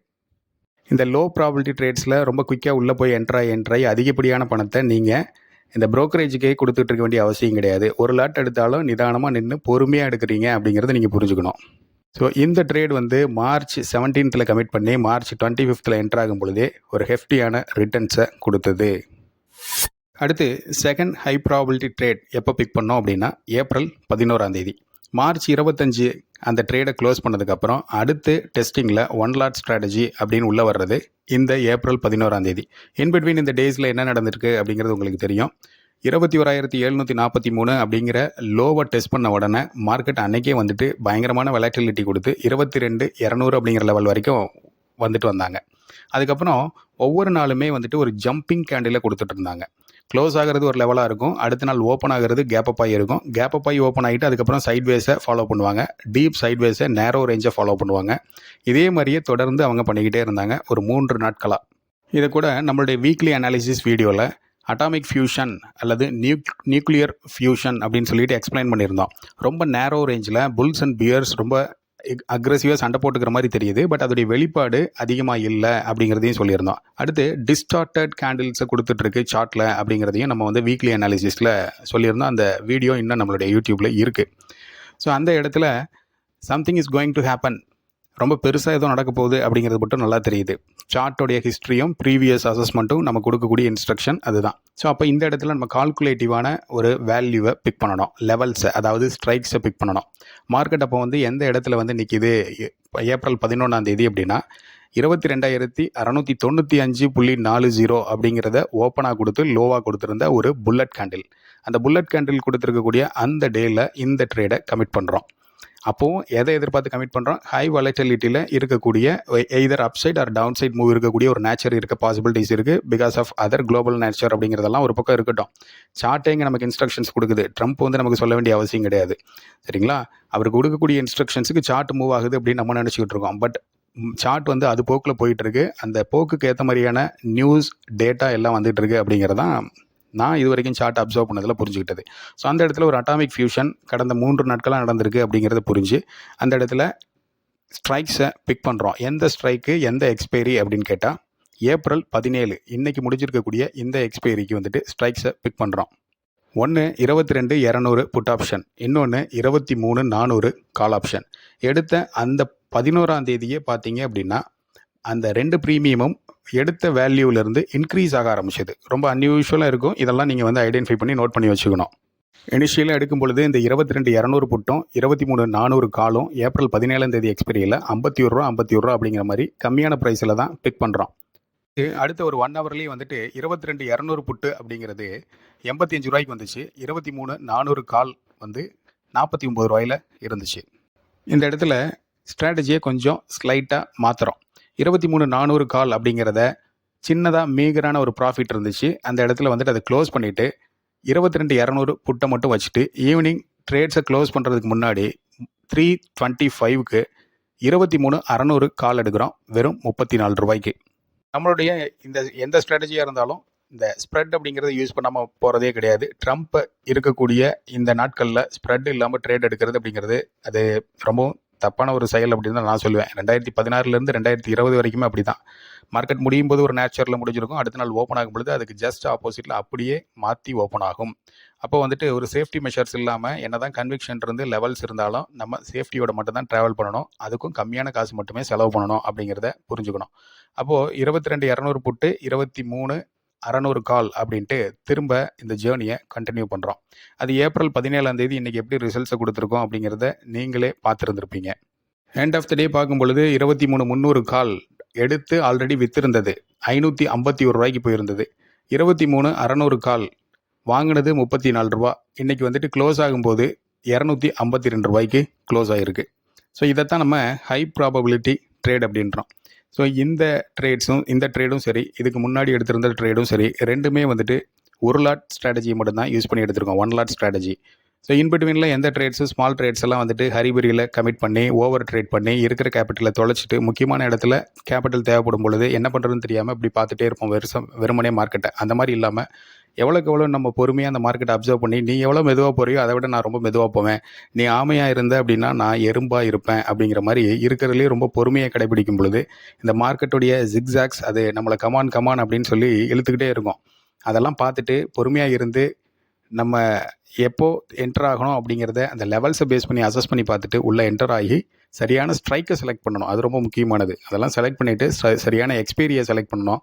இந்த லோ ப்ராபிலிட்டி ட்ரேட்ஸில் ரொம்ப குயிக்காக உள்ளே போய் என்ட்ராய் என்ட்ராய் அதிகப்படியான பணத்தை நீங்கள் இந்த ப்ரோக்கரேஜுக்கே கொடுத்துட்டு இருக்க வேண்டிய அவசியம் கிடையாது. ஒரு லாட் எடுத்தாலும் நிதானமாக நின்று பொறுமையாக எடுக்கிறீங்க அப்படிங்கிறத நீங்கள் புரிஞ்சுக்கணும். ஸோ இந்த ட்ரேட் வந்து மார்ச் செவன்டீன்த்தில் கமிட் பண்ணி மார்ச் டுவெண்ட்டி ஃபிஃப்த்தில் என்ட்ரு ஆகும் பொழுதே ஒரு ஹெஃப்டியான ரிட்டர்ன்ஸை கொடுத்தது. அடுத்து செகண்ட் ஹை ப்ராபிலிட்டி ட்ரேட் எப்போ பிக் பண்ணோம் அப்படின்னா ஏப்ரல் பதினோராந்தேதி மார்ச் இருபத்தஞ்சு அந்த ட்ரேடை க்ளோஸ் பண்ணதுக்கப்புறம் அடுத்து டெஸ்டிங்கில் ஒன் லாட் ஸ்ட்ராட்டஜி அப்படின்னு உள்ளே வர்றது இந்த ஏப்ரல் பதினோராம் தேதி. இன் பிட்வீன் இந்த டேஸில் என்ன நடந்திருக்கு அப்படிங்கிறது உங்களுக்கு தெரியும். இருபத்தி ஓராயிரத்தி எழுநூற்றி நாற்பத்தி மூணு அப்படிங்கிற லோவை டெஸ்ட் பண்ண உடனே மார்க்கெட் அன்னைக்கே வந்துட்டு பயங்கரமான வெலாட்டிலிட்டி கொடுத்து இருபத்தி ரெண்டு இரநூறு அப்படிங்கிற லெவல் வரைக்கும் வந்துட்டு வந்தாங்க. அதுக்கப்புறம் ஒவ்வொரு நாளுமே வந்துட்டு ஒரு ஜம்பிங் கேண்டிலை கொடுத்துட்டு இருந்தாங்க. க்ளோஸ் ஆகிறது ஒரு லெவலாக இருக்கும். அடுத்த நாள் ஓப்பன் ஆகிறது கேப் அப் ஆகி இருக்கும். கேப் அப் ஆகி ஓப்பன் ஆகிட்டு அதுக்கப்புறம் சைட் வேஸை ஃபாலோ பண்ணுவாங்க. டீப் சைட் வேஸை நேரோ ரேஞ்சை ஃபாலோ பண்ணுவாங்க. இதே மாதிரியே தொடர்ந்து அவங்க பண்ணிக்கிட்டே இருந்தாங்க. ஒரு மூன்று நாட்களாக இதை கூட நம்மளுடைய வீக்லி அனாலிசிஸ் வீடியோவில் அட்டாமிக் ஃபியூஷன் அல்லது நியூக் நியூக்ளியர் ஃபியூஷன் அப்படின்னு சொல்லிட்டு எக்ஸ்பிளைன் பண்ணியிருந்தோம். ரொம்ப நேரோ ரேஞ்சில் புல்ஸ் அண்ட் பியர்ஸ் ரொம்ப அக்ரெசிவாக சண்டை போட்டுக்கிற மாதிரி தெரியுது. பட் அதோடைய வெளிப்பாடு அதிகமாக இல்லை அப்படிங்கிறதையும் சொல்லியிருந்தோம். அடுத்து டிஸ்டார்டட் கேண்டில்ஸை கொடுத்துட்ருக்கு சார்ட்டில் அப்படிங்கிறதையும் நம்ம வந்து வீக்லி அனாலிசிஸில் சொல்லியிருந்தோம். அந்த வீடியோ இன்னும் நம்மளுடைய யூடியூப்பில் இருக்குது ஸோ அந்த இடத்துல something is going to happen ரொம்ப பெருசாக ஏதோ நடக்க போகுது அப்படிங்கிறது மட்டும் நல்லா தெரியுது. சார்ட்டோடைய ஹிஸ்ட்ரியும் ப்ரீவியஸ் அசஸ்மெண்ட்டும் நம்ம கொடுக்கக்கூடிய இன்ஸ்ட்ரக்ஷன் அதுதான். ஸோ அப்போ இந்த இடத்துல நம்ம கால்குலேட்டிவான ஒரு வேல்யூவை பிக் பண்ணணும். லெவல்ஸை அதாவது ஸ்ட்ரைக்ஸை பிக் பண்ணணும். மார்க்கெட் அப்போ வந்து எந்த இடத்துல வந்து நிற்கிது ஏப்ரல் பதினொன்றாம் தேதி அப்படின்னா இருபத்தி ரெண்டாயிரத்தி அறநூற்றி தொண்ணூற்றி அஞ்சு புள்ளி நாலு ஜீரோ அப்படிங்கிறத ஓப்பனாக கொடுத்து லோவாக கொடுத்துருந்த ஒரு புல்லட் கேண்டில் அந்த புல்லட் கேண்டில் கொடுத்துருக்கக்கூடிய அந்த டேயில் இந்த ட்ரேடை கமிட் பண்ணுறோம் அப்போவும் எதை எதிர்பார்த்து கமிட் பண்ணுறோம் ஹை வலைட்டிலிட்டியில் இருக்கக்கூடிய either upside or down side move இருக்கக்கூடிய ஒரு நேச்சர் இருக்க பாசிபிலிட்டிஸ் இருக்குது because of other global nature அப்படிங்கிறதெல்லாம் ஒரு பக்கம் இருக்கட்டும். சார்ட்டே இங்கே நமக்கு இன்ஸ்ட்ரக்ஷன்ஸ் கொடுக்குது? ட்ரம்ப் வந்து நமக்கு சொல்ல வேண்டிய அவசியம் கிடையாது. சரிங்களா? அவர் கொடுக்கக்கூடிய இன்ஸ்ட்ரக்ஷன்ஸுக்கு சார்ட் மூவ் ஆகுது அப்படின்னு நம்ம நினச்சிக்கிட்டு இருக்கோம். பட் சார்ட் வந்து அது போக்கில் போயிட்டுருக்கு அந்த போக்குக்கு ஏற்ற மாதிரியான நியூஸ் டேட்டா எல்லாம் வந்துட்டு அப்படிங்கிறதான் நான் இது வரைக்கும் சார்ட் அப்சர்வ் பண்ணதில் புரிஞ்சுக்கிட்டது ஸோ அந்த இடத்துல ஒரு அட்டாமிக் ஃபியூஷன் கடந்த மூன்று நாட்களாக நடந்திருக்கு அப்படிங்கிறத புரிஞ்சு அந்த இடத்துல ஸ்ட்ரைக்ஸை பிக் பண்ணுறோம் எந்த ஸ்ட்ரைக்கு எந்த எக்ஸ்பைரி அப்படின்னு கேட்டால் ஏப்ரல் பதினேழு இன்றைக்கி முடிஞ்சிருக்கக்கூடிய இந்த எக்ஸ்பைரிக்கு வந்துட்டு ஸ்ட்ரைக்ஸை பிக் பண்ணுறோம் ஒன்று இருபத்தி ரெண்டு இரநூறு புட் ஆப்ஷன் இன்னொன்று இருபத்தி மூணு நானூறு கால் ஆப்ஷன் எடுத்த அந்த பதினோராம் தேதியே பார்த்தீங்க அப்படின்னா அந்த ரெண்டு ப்ரீமியமும் எடுத்த வேல்யூவிலேருந்து இன்க்ரீஸ் ஆக ஆரம்பிச்சது. ரொம்ப அன்யூஷுவலாக இருக்கும். இதெல்லாம் நீங்கள் வந்து ஐடென்டிஃபை பண்ணி நோட் பண்ணி வச்சுக்கணும். இனிஷியலாக எடுக்கும் பொழுது இந்த இருபத்தி ரெண்டு இரநூறு புட்டும் இருபத்தி மூணு நானூறு காலும் ஏப்ரல் பதினேழாம் தேதி எக்ஸ்பீரியில் ஐம்பத்தி ஒரு ரூபா ஐம்பத்தி ஒரு ரூபா அப்படிங்கிற மாதிரி கம்மியான ப்ரைஸில் தான் பிக் பண்ணுறோம் அடுத்த ஒரு ஒன் ஹவர்லேயே வந்துட்டு இருபத்தி ரெண்டு இரநூறு புட்டு அப்படிங்கிறது எண்பத்தி அஞ்சு ரூபாய்க்கு வந்துச்சு. இருபத்தி மூணு நானூறு கால் வந்து நாற்பத்தி ஒம்பது ரூபாயில் இருந்துச்சு. இந்த இடத்துல ஸ்ட்ராட்டஜியை கொஞ்சம் ஸ்லைட்டாக மாற்றுறோம் இருபத்தி மூணு நானூறு கால் அப்படிங்கிறத சின்னதாக மீகரான ஒரு ப்ராஃபிட் இருந்துச்சு. அந்த இடத்துல வந்துட்டு அதை க்ளோஸ் பண்ணிவிட்டு இருபத்தி ரெண்டு இரநூறு புட்டை மட்டும் வச்சுட்டு ஈவினிங் ட்ரேட்ஸை க்ளோஸ் பண்ணுறதுக்கு முன்னாடி த்ரீ டுவெண்ட்டி ஃபைவ்க்கு இருபத்தி மூணு அறநூறு கால் எடுக்கிறோம். வெறும் முப்பத்தி நாலு ரூபாய்க்கு. நம்மளுடைய இந்த எந்த ஸ்ட்ராட்டஜியாக இருந்தாலும் இந்த ஸ்ப்ரெட் அப்படிங்கிறத யூஸ் பண்ணாமல் போகிறதே கிடையாது. ட்ரம்ப் இருக்கக்கூடிய இந்த நாட்களில் ஸ்ப்ரெட் இல்லாமல் ட்ரேட் எடுக்கிறது அப்படிங்கிறது அது ரொம்பவும் தப்பான ஒரு செயல் அப்படின்னு தான் நான் சொல்லுவேன். ரெண்டாயிரத்தி பதினாறுலேருந்து ரெண்டாயிரத்தி இருபது வரைக்குமே அப்படி தான் மார்க்கெட் முடியும் போது ஒரு நேச்சுரலில் முடிஞ்சிருக்கும். அடுத்த நாள் ஓப்பன் ஆகும் பொழுது அதுக்கு ஜஸ்ட் ஆப்போசிட்டில் அப்படியே மாற்றி ஓப்பன் ஆகும். அப்போ வந்துட்டு ஒரு சேஃப்டி மெஷர்ஸ் இல்லாமல் என்ன தான் கன்விக்ஷன் இருந்து லெவல்ஸ் இருந்தாலும் நம்ம சேஃப்டியோட மட்டும் தான் ட்ராவல் பண்ணணும். அதுக்கும் கம்மியான காசு மட்டுமே செலவு பண்ணணும் அப்படிங்கிறத புரிஞ்சுக்கணும். அப்போது இருபத்தி ரெண்டு இரநூறு புட்டு இருபத்தி மூணு அறநூறு கால் அப்படின்ட்டு திரும்ப இந்த ஜேர்னியை கண்டினியூ பண்ணுறோம் அது ஏப்ரல் பதினேழாம் தேதி இன்றைக்கி எப்படி ரிசல்ட்ஸை கொடுத்துருக்கோம் அப்படிங்கிறத நீங்களே பார்த்துருந்துருப்பீங்க. எண்ட் ஆஃப் த டே பார்க்கும் பொழுது இருபத்தி மூணு முந்நூறு கால் எடுத்து ஆல்ரெடி வித்திருந்தது. ஐநூற்றி ஐம்பத்தி ஒரு ரூபாய்க்கு போயிருந்தது. இருபத்தி மூணு அறநூறு கால் வாங்கினது முப்பத்தி நாலு ரூபா. இன்றைக்கி வந்துட்டு க்ளோஸ் ஆகும்போது இரநூத்தி ஐம்பத்தி ரெண்டு ரூபாய்க்கு க்ளோஸ் ஆகிருக்கு ஸோ இதைத்தான் நம்ம ஹை ப்ராபபிலிட்டி ட்ரேட் அப்படின்றோம். ஸோ இந்த ட்ரேட்ஸும் இந்த ட்ரேடும் சரி இதுக்கு முன்னாடி எடுத்திருந்த ட்ரேடும் சரி ரெண்டுமே வந்துட்டு ஒரு லாட் ஸ்ட்ராட்டஜி மட்டும்தான் யூஸ் பண்ணி எடுத்திருக்கோம். ஒன் லாட் ஸ்ட்ராட்டஜி ஸோ இன்பிட்வீனில் எந்த ட்ரேட்ஸு ஸ்மால் ட்ரேட்ஸ் எல்லாம் வந்துட்டு ஹரிபரியில் கமிட் பண்ணி ஓவர் ட்ரேட் பண்ணி இருக்கிற கேபிட்டலை தொலைச்சிட்டு முக்கியமான இடத்துல கேபிட்டல் தேவைப்படும் பொழுது என்ன பண்ணுறதுன்னு தெரியாமல் இப்படி பார்த்துட்டே இருப்போம். வெறுசம் வெறுமனே மார்க்கெட்டை அந்த மாதிரி இல்லாமல் எவ்வளோக்கு எவ்வளோ நம்ம பொறுமையாக அந்த மார்க்கெட்டை அப்சர்வ் பண்ணி நீ எவ்வளோ மெதுவாக போறியோ அதை விட நான் ரொம்ப மெதுவாக போவேன். நீ ஆமையாக இருந்த அப்படின்னா நான் எறும்பாக இருப்பேன் அப்படிங்கிற மாதிரி இருக்கிறதுலே ரொம்ப பொறுமையை கடைபிடிக்கும் பொழுது இந்த மார்க்கெட்டுடைய ஜிக்ஸாக்ஸ் அது நம்மளை கமான் கமான் அப்படின்னு சொல்லி இழுத்துக்கிட்டே இருக்கும். அதெல்லாம் பார்த்துட்டு பொறுமையாக இருந்து நம்ம எப்போ என்டர் ஆகணும் அப்படிங்கிறத அந்த லெவல்ஸை பேஸ் பண்ணி அசஸ் பண்ணி பார்த்துட்டு உள்ளே என்டர் ஆகி சரியான ஸ்ட்ரைக்கை செலக்ட் பண்ணணும். அது ரொம்ப முக்கியமானது. அதெல்லாம் செலக்ட் பண்ணிவிட்டு சரியான எக்ஸ்பீரியை செலக்ட் பண்ணணும்.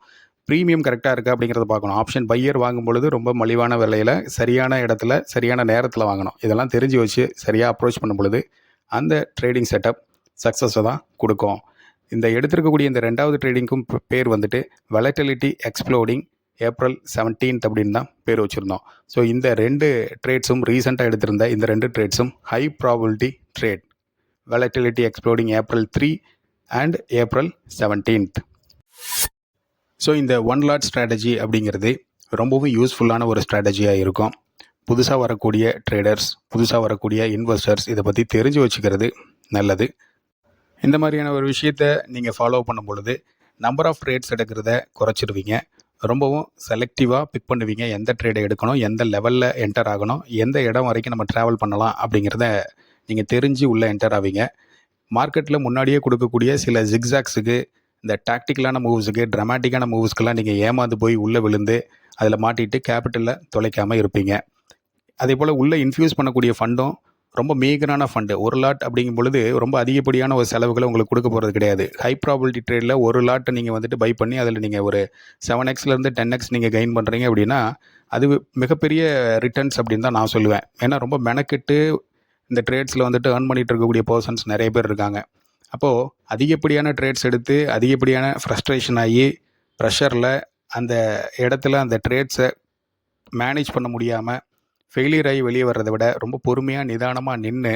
ப்ரீமியம் கரெக்டாக இருக்கா அப்படிங்கிறத பார்க்கணும். ஆப்ஷன் பையர் வாங்கும் பொழுது ரொம்ப மலிவான விலையில் சரியான இடத்துல சரியான நேரத்தில் வாங்கணும். இதெல்லாம் தெரிஞ்சு வச்சு சரியாக அப்ரோச் பண்ணும் பொழுது அந்த ட்ரேடிங் செட்டப் சக்ஸஸை தான் கொடுக்கும். இந்த எடுத்திருக்கக்கூடிய இந்த ரெண்டாவது ட்ரேடிங்க்கும் பேர் வந்துட்டு வெலட்டிலிட்டி எக்ஸ்ப்ளோடிங் ஏப்ரல் செவன்டீன்த் அப்படின்னு தான் பேர் வச்சுருந்தோம். ஸோ இந்த ரெண்டு ட்ரேட்ஸும் ரீசெண்டாக எடுத்திருந்த இந்த ரெண்டு ட்ரேட்ஸும் high probability trade volatility exploding April three and April seventeenth so இந்த ஒன் லாட் ஸ்ட்ராட்டஜி அப்படிங்கிறது ரொம்பவும் யூஸ்ஃபுல்லான ஒரு ஸ்ட்ராட்டஜியாக இருக்கும். புதுசாக வரக்கூடிய ட்ரேடர்ஸ் புதுசாக வரக்கூடிய இன்வெஸ்டர்ஸ் இதை பற்றி தெரிஞ்சு வச்சுக்கிறது நல்லது. இந்த மாதிரியான ஒரு விஷயத்த நீங்கள் ஃபாலோ பண்ணும் பொழுது நம்பர் ஆஃப் ட்ரேட்ஸ் எடுக்கிறத குறைச்சிருவீங்க. ரொம்பவும் செலக்டிவாக பிக் பண்ணுவீங்க. எந்த ட்ரேடை எடுக்கணும் எந்த லெவலில் என்டர் ஆகணும் எந்த இடம் வரைக்கும் நம்ம ட்ராவல் பண்ணலாம் அப்படிங்கிறத நீங்கள் தெரிஞ்சு உள்ளே என்டர் ஆவீங்க. மார்க்கெட்டில் முன்னாடியே கொடுக்கக்கூடிய சில ஜிக்ஸாக்ஸுக்கு இந்த டாக்டிக்கலான மூவ்ஸுக்கு ட்ரமாட்டிக்கான மூவ்ஸ்க்கெல்லாம் நீங்கள் ஏமாந்து போய் உள்ளே விழுந்து அதில் மாட்டிட்டு கேபிட்டலில் தொலைக்காமல் இருப்பீங்க. அதே போல் உள்ளே இன்ஃப்யூஸ் பண்ணக்கூடிய ஃபண்டும் ரொம்ப மீகரான ஃபண்டு ஒரு லாட் அப்படிங்கும் பொழுது ரொம்ப அதிகப்படியான ஒரு செலவுகளை உங்களுக்கு கொடுக்க போகிறது கிடையாது. ஹை ப்ராபிலிட்டி ட்ரேடில் ஒரு லாட்டை நீங்கள் வந்துட்டு பை பண்ணி அதில் நீங்கள் ஒரு செவன் எக்ஸ்லேருந்து டென் எக்ஸ் நீங்கள் கெயின் பண்ணுறீங்க அப்படின்னா அது மிகப்பெரிய ரிட்டர்ன்ஸ் அப்படின்னு தான் நான் சொல்லுவேன். ஏன்னா ரொம்ப மெனக்கெட்டு இந்த ட்ரேட்ஸில் வந்துட்டு ஏர்ன் பண்ணிகிட்டு இருக்கக்கூடிய பர்சன்ஸ் நிறைய பேர் இருக்காங்க. அப்போது அதிகப்படியான ட்ரேட்ஸ் எடுத்து அதிகப்படியான ஃப்ரஸ்ட்ரேஷன் ஆகி ப்ரெஷரில் அந்த இடத்துல அந்த ட்ரேட்ஸை மேனேஜ் பண்ண முடியாமல் ஃபெயிலியர் ஆகி வெளியே வர்றதை விட ரொம்ப பொறுமையாக நிதானமாக நின்று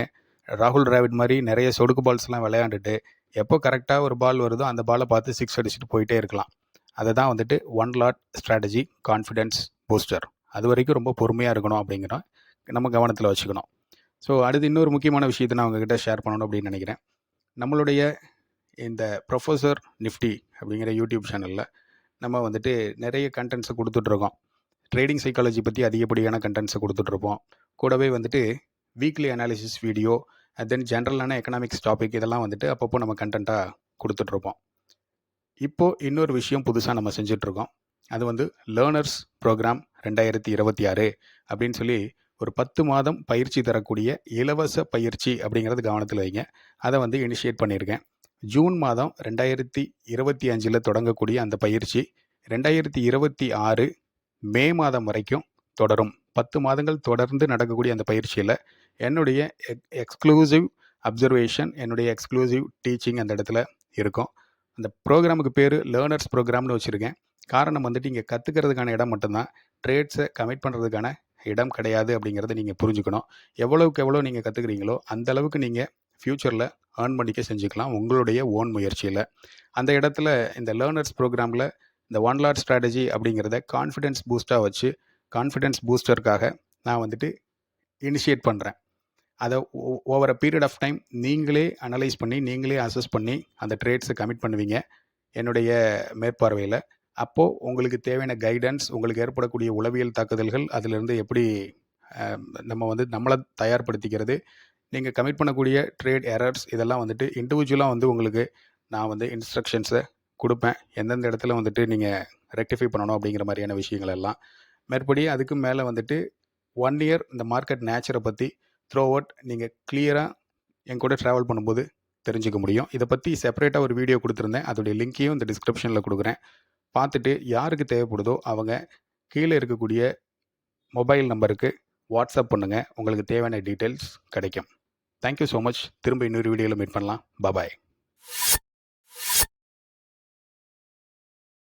ராகுல் டிராவிட் மாதிரி நிறைய சொடுக்கு பால்ஸ்லாம் விளையாண்டுட்டு எப்போ கரெக்டாக ஒரு பால் வருதோ அந்த பாலை பார்த்து சிக்ஸ் அடிச்சுட்டு போயிட்டே இருக்கலாம். அதை தான் வந்துட்டு one lot strategy confidence booster அது வரைக்கும் ரொம்ப பொறுமையாக இருக்கணும் அப்படிங்கிறோம் நம்ம கவனத்தில் வச்சுக்கணும். ஸோ அடுத்து இன்னொரு முக்கியமான விஷயத்தை நான் உங்ககிட்ட ஷேர் பண்ணணும் அப்படின்னு நினைக்கிறேன். நம்மளுடைய இந்த ப்ரொஃபஸர் நிஃப்டி அப்படிங்கிற யூடியூப் சேனலில் நம்ம வந்துட்டு நிறைய கண்டென்ட்ஸை கொடுத்துட்ருக்கோம் ட்ரேடிங் சைக்காலஜி பற்றி அதிகப்படியான கண்டென்ட்ஸை கொடுத்துட்ருப்போம் கூடவே வந்துட்டு வீக்லி அனாலிசிஸ் வீடியோ தென் ஜென்ரலான எக்கனாமிக்ஸ் டாபிக் இதெல்லாம் வந்துட்டு அப்பப்போ நம்ம கண்டென்ட்டாக கொடுத்துட்ருப்போம் இப்போது இன்னொரு விஷயம் புதுசாக நம்ம செஞ்சிட்ருக்கோம் அது வந்து லேர்னர்ஸ் ப்ரோக்ராம் ரெண்டாயிரத்தி இருபத்தி ஆறு அப்படின்னு சொல்லி ஒரு பத்து மாதம் பயிற்சி தரக்கூடிய இலவச பயிற்சி அப்படிங்கிறது கவனத்தில் வைங்க. அதை வந்து இனிஷியேட் பண்ணியிருக்கேன். ஜூன் மாதம் ரெண்டாயிரத்தி இருபத்தி அஞ்சில் தொடங்கக்கூடிய அந்த பயிற்சி ரெண்டாயிரத்தி இருபத்தி ஆறு மே மாதம் வரைக்கும் தொடரும். பத்து மாதங்கள் தொடர்ந்து நடக்கக்கூடிய அந்த பயிற்சியில் என்னுடைய எக் எக்ஸ்க்ளூசிவ் அப்சர்வேஷன் என்னுடைய எக்ஸ்க்ளூசிவ் டீச்சிங் அந்த இடத்துல இருக்கும். அந்த ப்ரோக்ராமுக்கு பேர் லேர்னர்ஸ் ப்ரோக்ராம்னு வச்சுருக்கேன். காரணம் வந்துட்டு இங்கே கற்றுக்கிறதுக்கான இடம் மட்டும்தான். ட்ரேட்ஸை கமிட் பண்ணுறதுக்கான இடம் கிடையாது அப்படிங்கிறத நீங்கள் புரிஞ்சுக்கணும். எவ்வளவுக்கு எவ்வளோ நீங்கள் கற்றுக்குறீங்களோ அந்த அளவுக்கு நீங்கள் ஃப்யூச்சரில் ஏர்ன் பண்ணிக்க செஞ்சுக்கலாம் உங்களுடைய ஓன் முயற்சியில். அந்த இடத்துல இந்த லேர்னர்ஸ் ப்ரோக்ராமில் இந்த ஒன் லாட் ஸ்ட்ராட்டஜி அப்படிங்கிறத கான்ஃபிடென்ஸ் பூஸ்ட்டாக வச்சு கான்ஃபிடென்ஸ் பூஸ்டருக்காக நான் வந்துட்டு இனிஷியேட் பண்ணுறேன் அதை over a period of time நீங்களே அனலைஸ் பண்ணி நீங்களே அசஸ் பண்ணி அந்த ட்ரேட்ஸை கமிட் பண்ணுவீங்க. என்னுடைய மேற்பார்வையில். அப்போது உங்களுக்கு தேவையான கைடன்ஸ் உங்களுக்கு ஏற்படக்கூடிய உளவியல் தாக்குதல்கள் அதிலிருந்து எப்படி நம்ம வந்து நம்மளை தயார்படுத்திக்கிறது நீங்கள் கமிட் பண்ணக்கூடிய ட்ரேட் எரர்ஸ் இதெல்லாம் வந்துட்டு இண்டிவிஜுவலாக வந்து உங்களுக்கு நான் வந்து இன்ஸ்ட்ரக்ஷன்ஸை கொடுப்பேன். எந்தெந்த இடத்துல வந்துட்டு நீங்கள் ரெக்டிஃபை பண்ணணும் அப்படிங்கிற மாதிரியான விஷயங்கள் எல்லாம். மேற்படி அதுக்கு மேலே வந்துட்டு ஒன் இயர் இந்த மார்க்கெட் நேச்சரை பற்றி த்ரோ அவுட் நீங்கள் கிளியராக என் கூட ட்ராவல் பண்ணும்போது தெரிஞ்சுக்க முடியும். இதை பற்றி செப்பரேட்டாக ஒரு வீடியோ கொடுத்துருந்தேன். அதோடைய லிங்க்கையும் இந்த டிஸ்கிரிப்ஷனில் கொடுக்குறேன். பார்த்துட்டு யாருக்கு தேவைப்படுதோ அவங்க கீழே இருக்கக்கூடிய மொபைல் நம்பருக்கு வாட்ஸ்அப் பண்ணுங்கள் உங்களுக்கு தேவையான டீட்டெயில்ஸ் கிடைக்கும். தேங்க்யூ ஸோ மச் திரும்ப இன்னொரு வீடியோவில் மீட் பண்ணலாம். பாய்